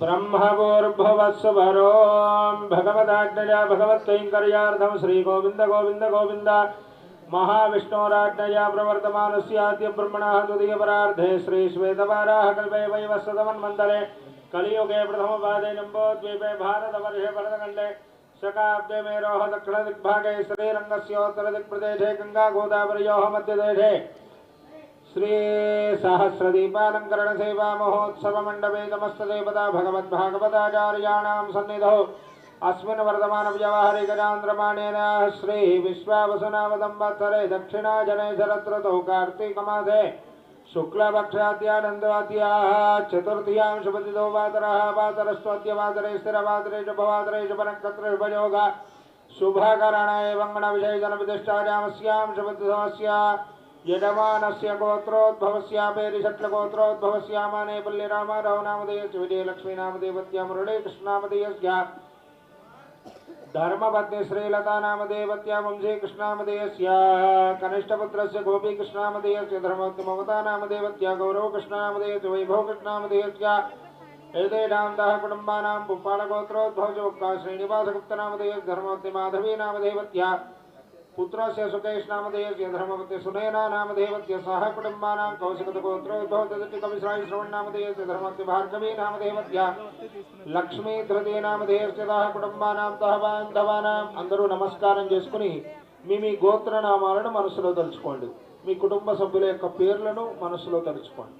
ब्रह्मभूर्भुवस्वरो भगवदाज्ञया भगवत्कैङ्कर्यार्थं श्रीगोविन्द गोविन्द गोविन्द। महाविष्णोराज्ञया प्रवर्तमानस्याद्य ब्रह्मणः द्वितीयपरार्धे श्रीश्वेतवाराः कल्पे वैवस्वतमन्मन्तरे कलियुगे प्रथमपादे जम्बोद्वीपे भारतवर्षे भरतखण्डे, शकाब्दे मेरोः दक्षिणदिग्भागे श्रीरङ्गस्योत्तरदिक्प्रदेशे गङ्गागोदावर्योः मध्यदेशे। श्री सहस्रदीपालङ्करण सेवा महोत्सव मण्डपे नमस्तदेवता भगवद्भागवताचार्याणां सन्निधौ। अस्मिन् वर्तमान व्यवहारे गजान्द्रमाणेन श्री विश्वावसुनावदम्बत्सरे दक्षिणाजने शरत्रतौ कार्तीकमासे शुक्लपक्षाद्यानन्दवाद्याः चतुर्थ्यां शुभदितो वातरः वातरस्त्वद्य वातरे स्थिरवातरे, शुभवातरे, शुभनक्षत्रे, शुभयोगा। शुभकरणाय वङ्गणविषयजनप्रतिष्ठायामस्यां शुभदितमस्या यजमानस्य गोत्रोद्भवस्यापेरिषट्लगोत्रोद्भवस्यामाने पल्लिरामाराव नामधेयस्य विजयलक्ष्मीनामदेवत्या मुरळे कृष्णामधेयस्य धर्मपत्नी श्रीलता नामदेवत्या वंशे कृष्णामदेयस्य कनिष्ठपुत्रस्य गोपीकृष्णामदेयस्य धर्मवती ममता नामदेवत्या गौरवकृष्णामदेयस्य, वैभवकृष्णामदेयस्य एतेषां दः कुटुम्बानां पुप्पाळगोत्रोद्भवजोक्का श्रीनिवासगुप्तनामधेयस्य धर्मवती माधवी नामदेवत्या पुत्रस्य सुकेश नामधेयस्य धर्मवती सुनयना नामधेवस्य सह कुटुम्बानां कौशिकगोत्रोद्भवतटिकविश्राय श्रवण नामधेयस्य धर्मवती भार्गवी नामधेवत्या లక్ష్మీ ధృతి నామధేయస్థిత కుటుంబానాం తహ బాంధవానాం అందరూ నమస్కారం చేసుకుని మీ మీ గోత్ర నామాలను మనసులో తలుచుకోండి మీ కుటుంబ సభ్యుల యొక్క పేర్లను మనసులో తలుచుకోండి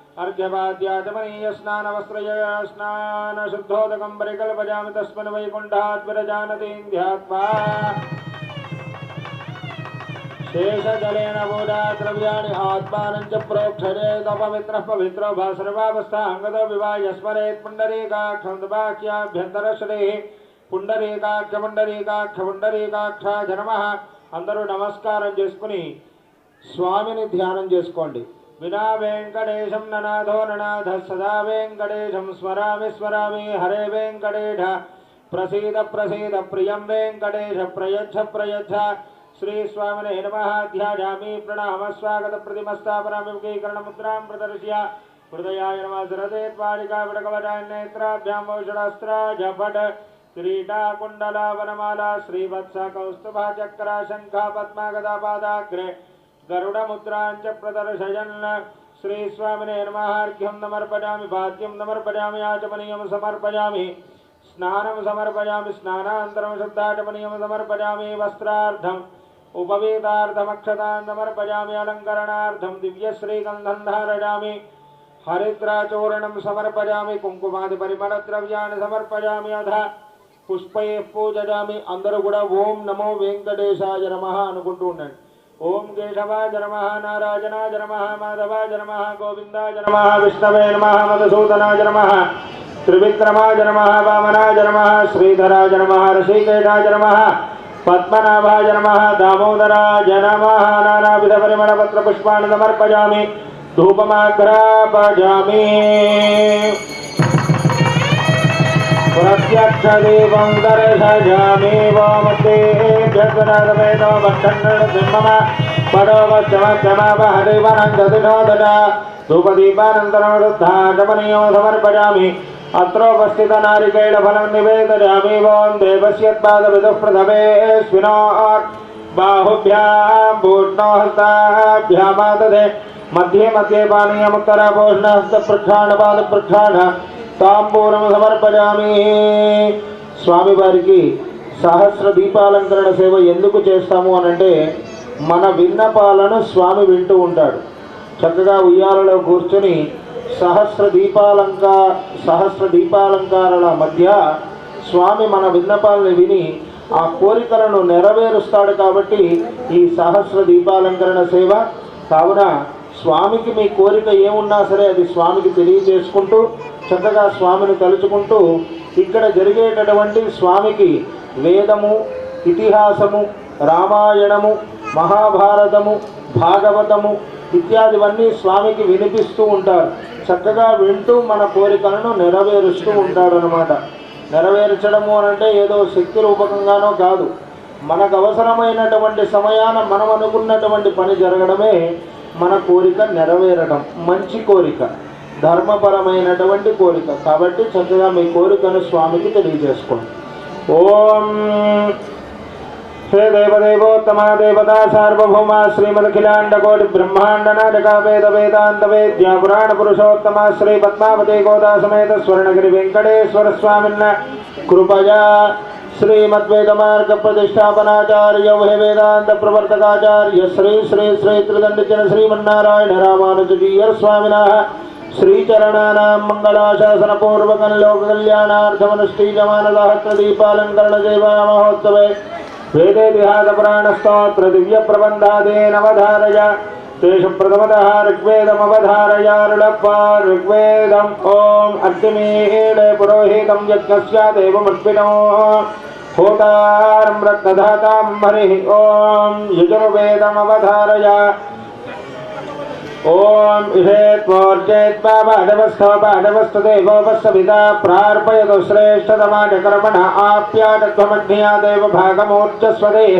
संयोरभिष्टाबन्धनः अर्घ्यपाद्याचमनीय स्नानवस्त्रय स्नानशुद्धोदकं परिकल्पयामि तस्मिन् वैकुण्ठात् विरजानतीन्द्यात्मा शेषजलेन पूजा द्रव्याणि आत्मानं च प्रोक्षरे तपवित्रः पवित्रो भा सर्वावस्थाङ्गतो विवाह स्मरेत् पुण्डरीकाक्षं बाह्याभ्यन्तरश्रेः పుండరీకాక్ష పుండరీకాక్ష పుండరీకాక్ష జనమః అందరూ నమస్కారం చేసుకుని స్వామిని ధ్యానం చేసుకోండి विना वेङ्कटेशं ननाथो ननाथ सदा वेङ्कटेशं स्मरामि स्मरामि हरे वेङ्कटेश। प्रसीद प्रसीद, प्रियं वेङ्कटेश, प्रयच्छ प्रयच्छ। श्रीस्वामिने नमः। ध्यायामि प्रणामस्वागतप्रतिमस्तापनामिमुखीकरणमुद्रां प्रदर्श्य। हृदयाय नमः। सरदे त्वारिकापटकवटान्नेत्राभ्यामौषधास्त्राजभट क्रीडा कुण्डला वनमाला श्रीवत्स कौस्तुभा चक्रा शङ्खा पद्मागदापादाग्रे కిరీటా కుండలా వనమాల శ్రీవత్స కౌస్తుభా చక్ర శంఖ పద్మ గదా పాదాగ్రే గరుడముద్రాంచ ప్రదర్శయన్ శ్రీ స్వామినే నమహార్ఘ్యం సమర్పయామి భాగ్యం సమర్పయామి ఆచమనీయం సమర్పయామి స్నానం సమర్పయామి స్నానానంతరం శుద్ధాచమనీయం సమర్పయామి వస్త్రార్థం ఉపవేదార్థమక్షతాన్ సమర్పయామి అలంకరణార్థం దివ్యశ్రీగంధం ధారయామి హరిద్రాచూర్ణం సమర్పయామి కుంకుమాది పరిమళ ద్రవ్యాన్ని సమర్పయామి అధ పుష్పయే పూజయామి అందరూ కూడా ఓం నమో వెంకటేశాయ నమ అనుకుంటూ ఉండండి ओम केशवाय नमः नारायणाय नमः माधवाय नमः गोविंदाय नमः विष्णुवे नम मधुसूदनाय नमः त्रिविक्रमाय नमः वामनाय नमः श्रीधराय नमः ऋषिकेशाय नमः पद्मनाभाय नमः दामोदराय नम नानाविधपरिमणपत्रपुष्पाणि समर्पयामि धूपमाग्रापयामि प्रत्यक्षदेवं दर्शयामेवमते जगनर्वेण वक्षण्णमम पडवचमचमवहरिवनन्ददिनोदन सुपदीपानन्दनवृद्धागमनीयो समर्पयामि अत्रोपस्थितनारिकैलफलं निवेदयामि। वं देवस्यत्पादविदुः प्रथमेऽस्मिनो बाहुभ्यां पूर्णोहस्ताभ्यामादधे। मध्ये मध्ये पानीयमुत्तरपोष्णहस्तप्रक्षाणपादप्रक्षाण తాంబూలం సమర్పజామి స్వామి వారికి సహస్ర దీపాలంకరణ సేవ ఎందుకు చేస్తాము అని అంటే మన విన్నపాలను స్వామి వింటూ ఉంటాడు. చక్కగా ఉయ్యాలలో కూర్చొని సహస్ర దీపాలంకా సహస్ర దీపాలంకారాల మధ్య స్వామి మన విన్నపాలను విని ఆ కోరికలను నెరవేరుస్తాడు కాబట్టి ఈ సహస్ర దీపాలంకరణ సేవ. కావున స్వామికి మీ కోరిక ఏమున్నా సరే అది స్వామికి తెలియజేసుకుంటూ చక్కగా స్వామిని తలుచుకుంటూ ఇక్కడ జరిగేటటువంటి స్వామికి వేదము ఇతిహాసము రామాయణము మహాభారతము భాగవతము ఇత్యాదివన్నీ స్వామికి వినిపిస్తూ ఉంటారు. చక్కగా వింటూ మన కోరికలను నెరవేరుస్తూ ఉంటాడనమాట నెరవేర్చడము అని అంటే ఏదో శక్తి రూపకంగానో కాదు. మనకు అవసరమైనటువంటి సమయాన మనం అనుకున్నటువంటి పని జరగడమే మన కోరిక నెరవేరడం మంచి కోరిక ధర్మపరమైనటువంటి కోరిక. కాబట్టి చక్కగా మీ కోరికను స్వామికి తెలియజేసుకోండి. ఓం శ్రీ దేవదేవోత్తమ దేవతా సార్వభౌమ శ్రీమదఖిలాండకోటి బ్రహ్మాండ నాటక వేద వేదాంత వేద్య పురాణ పురుషోత్తమ శ్రీ పద్మావతి గోదా సమేత స్వర్ణగిరి వెంకటేశ్వర స్వామిన్న కృపయా శ్రీమద్వేద మార్గ ప్రతిష్టాపనాచార్య వహి వేదాంత ప్రవర్తకాచార్య శ్రీ శ్రీ శ్రీ త్రిదండిచిన శ్రీమన్నారాయణ రామానుజీయర్ స్వామిన శ్రీచరణానాం మంగళాశాసన పూర్వకం లోక కళ్యాణార్థమనుష్ఠీయమానదాహత్రదీపాలంకరణ సేవా మహోత్సవే వేదే విహాత ప్రాణస్తోత్ర దివ్య ప్రబంధాదే तेषु प्रथमतः ऋग्वेदमवधारयारुळप्पा ऋग्वेदम् ॐ अग्निमीडे पुरोहितं यज्ञस्य देवमर्पिणो होतारं रक्तधातां हरिः ॐ यजुर्वेदमवधारय। ॐ इषेत्वोर्जेत्वा पादवस्थो पादवस्थ देवोपस्सविता प्रार्पयतु श्रेष्ठतमाजकर्मण आप्याटत्वमग्न्या देव भागमूर्जस्वदेः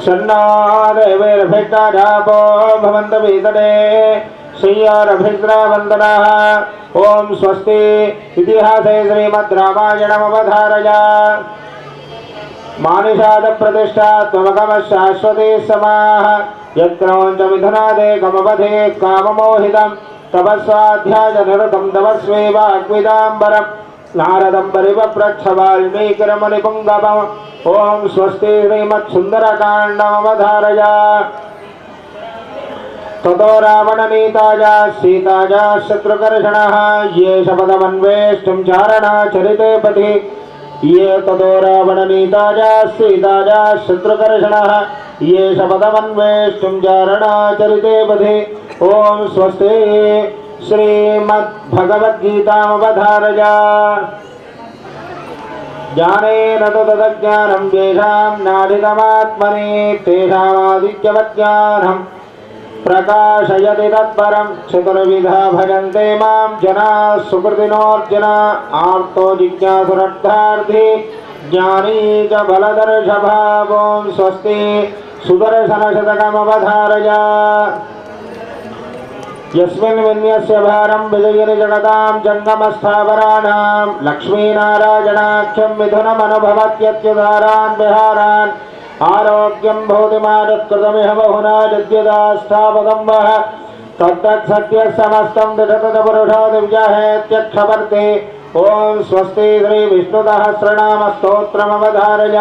सन्नादेवैर्भिट्टाढापो भवन्त वेदने श्रियारभिद्रावन्दनाः ॐ स्वस्ति। इतिहासे श्रीमद्रामायणमवधारय। मानुषादप्रतिष्ठा त्वमगमः शाश्वते समाः यत्क्रौञ्चमिथुनादेकमवधे काममोहितं। तपस्वाध्यायनिरतं तपस्वेवाग्विदाम्बरं नारदं परिवप्रच्छ वाल्मीकिरमुनिपुङ्गमम् ॐ स्वस्ति श्रीमत्सुन्दरकाण्डमवधारय। ततो रावणनीताजा सीताजा शत्रुकर्षणः। ये शपथमन्वेष्टुं चारणाचरिते पथि। ये ततो शत्रुकर्षणः। ये शपथमन्वेष्टुं चारणाचरिते पथि। ॐ स्वस्ति श्रीमद्भगवद्गीतामवधारय ज्ञानेन तु तदज्ञानं येषां नाडितमात्मनि तेषामादित्यवज्ञानम् प्रकाशयति तत्परं चतुर्विधा भजन्ते माँ जनाः सुकृतिनोऽर्जुन आर्तो जिज्ञासुरर्थार्थी ज्ञानी च बलदर्शभावों स्वस्ति सुदर्शनशतकमवधारय। यस्मिन् विन्यस्य भारं विजयिनि जगतां जङ्गमस्थावराणां लक्ष्मीनारायणाख्यं मिथुनमनुभवत्यत्युदारान् विहारान् आरोग्यं भूतिमादत्कृतमिह बहुना यद्यदास्थापदं वः तत्तत्सत्यः समस्तं दशतपुरुषो दिव्यहेत्यक्षवर्ते। ॐ स्वस्ति श्रीविष्णुसहस्रनामस्तोत्रमवधारय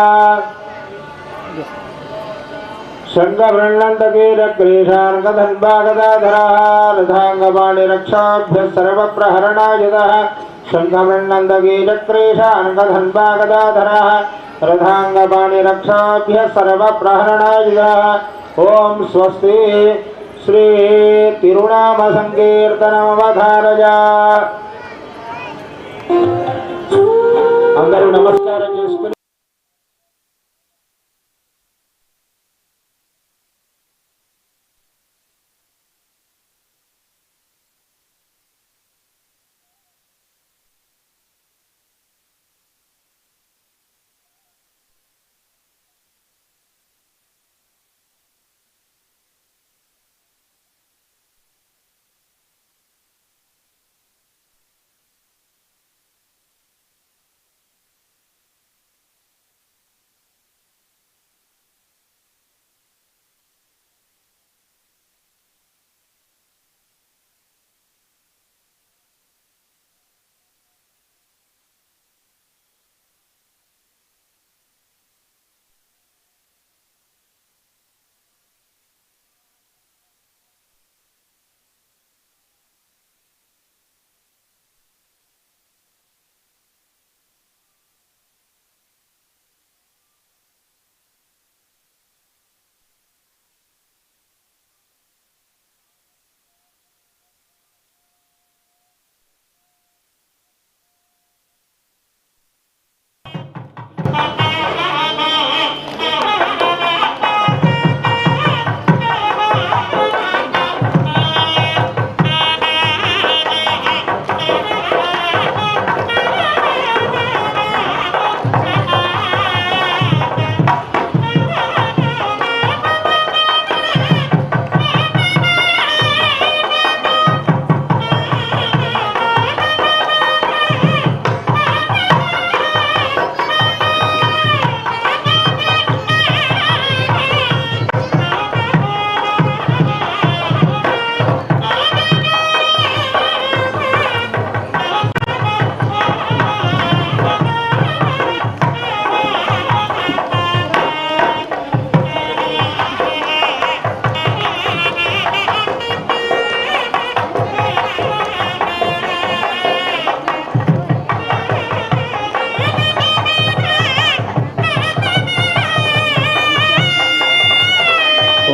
शङ्खवृण्णन्तकीरक्रीशार्कधन्वागदाधरः रथाङ्गपाणिरक्षाभ्यः सर्वप्रहरणायुधः शङ्खवृण्णन्तकीरक्रीशार्कधन्वागदाधरः रथाङ्गपाणिरक्षाभ्यः सर्वप्रहरणायुधः ॐ स्वस्ति श्री తిరునామసంకీర్తనమవధారయ అందరూ నమస్కారం చేసుకుని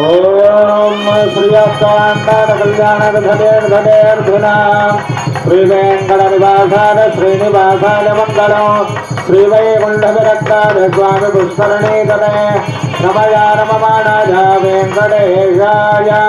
ఓం శ్రీయస్తాండాన కళ్యాణ ధనేర్ ధనేర్ ధునాం శ్రీ వెంకట నివాసాన శ్రీనివాసాన మంగళం. శ్రీ వైకుంఠ స్వామి పుష్కరణీకరే నమయా నమమాణాయ వెంకటేశాయ.